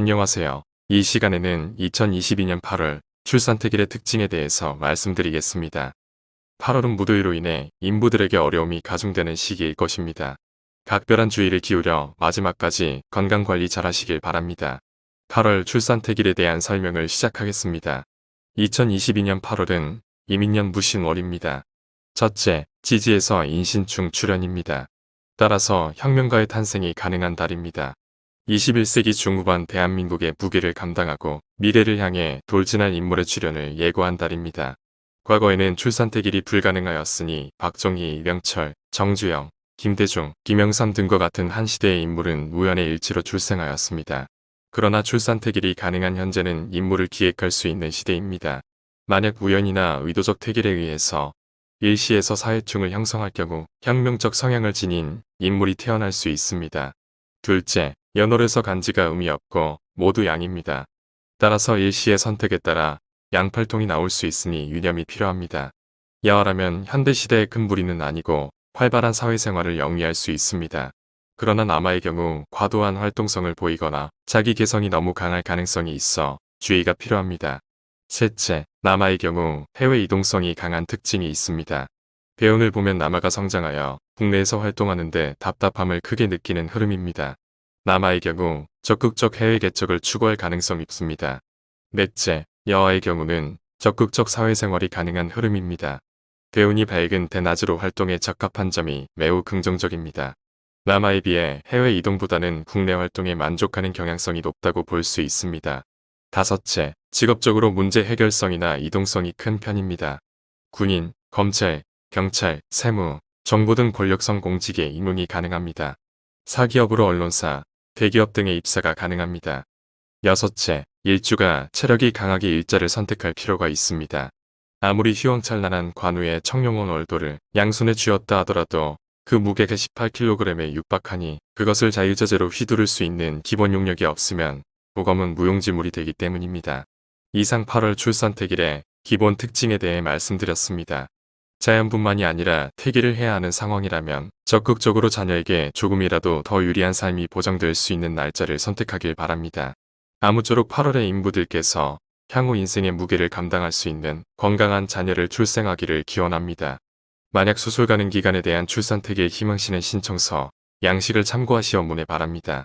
안녕하세요. 이 시간에는 2022년 8월 출산택일의 특징에 대해서 말씀드리겠습니다. 8월은 무더위로 인해 인부들에게 어려움이 가중되는 시기일 것입니다. 각별한 주의를 기울여 마지막까지 건강관리 잘 하시길 바랍니다. 8월 출산택일에 대한 설명을 시작하겠습니다. 2022년 8월은 이민년 무신월입니다. 첫째, 지지에서 인신충 출현입니다. 따라서 혁명가의 탄생이 가능한 달입니다. 21세기 중후반 대한민국의 무게를 감당하고 미래를 향해 돌진할 인물의 출현을 예고한 달입니다. 과거에는 출산택일이 불가능하였으니 박정희, 명철, 정주영, 김대중, 김영삼 등과 같은 한 시대의 인물은 우연의 일치로 출생하였습니다. 그러나 출산택일이 가능한 현재는 인물을 기획할 수 있는 시대입니다. 만약 우연이나 의도적 택일에 의해서 일시에서 사회충을 형성할 경우 혁명적 성향을 지닌 인물이 태어날 수 있습니다. 둘째, 연월에서 간지가 의미 없고 모두 양입니다. 따라서 일시의 선택에 따라 양팔통이 나올 수 있으니 유념이 필요합니다. 야월하면 현대시대의 큰 무리는 아니고 활발한 사회생활을 영위할 수 있습니다. 그러나 남아의 경우 과도한 활동성을 보이거나 자기 개성이 너무 강할 가능성이 있어 주의가 필요합니다. 셋째, 남아의 경우 해외 이동성이 강한 특징이 있습니다. 배운을 보면 남아가 성장하여 국내에서 활동하는데 답답함을 크게 느끼는 흐름입니다. 남아의 경우 적극적 해외 개척을 추구할 가능성이 있습니다. 넷째, 여아의 경우는 적극적 사회생활이 가능한 흐름입니다. 대운이 밝은 대낮으로 활동에 적합한 점이 매우 긍정적입니다. 남아에 비해 해외 이동보다는 국내 활동에 만족하는 경향성이 높다고 볼 수 있습니다. 다섯째, 직업적으로 문제 해결성이나 이동성이 큰 편입니다. 군인, 검찰, 경찰, 세무, 정보 등 권력성 공직에 임용이 가능합니다. 사기업으로 언론사, 대기업 등의 입사가 가능합니다. 여섯째, 일주가 체력이 강하게 일자를 선택할 필요가 있습니다. 아무리 휘황찬란한 관우의 청룡원 얼도를 양손에 쥐었다 하더라도 그 무게가 18kg에 육박하니 그것을 자유자재로 휘두를 수 있는 기본 용력이 없으면 보검은 무용지물이 되기 때문입니다. 이상 8월 출산 택일의 기본 특징에 대해 말씀드렸습니다. 자연뿐만이 아니라 퇴기를 해야 하는 상황이라면 적극적으로 자녀에게 조금이라도 더 유리한 삶이 보장될 수 있는 날짜를 선택하길 바랍니다. 아무쪼록 8월의 인부들께서 향후 인생의 무게를 감당할 수 있는 건강한 자녀를 출생하기를 기원합니다. 만약 수술 가능 기간에 대한 출산택일 희망신의 신청서, 양식을 참고하시어 문의 바랍니다.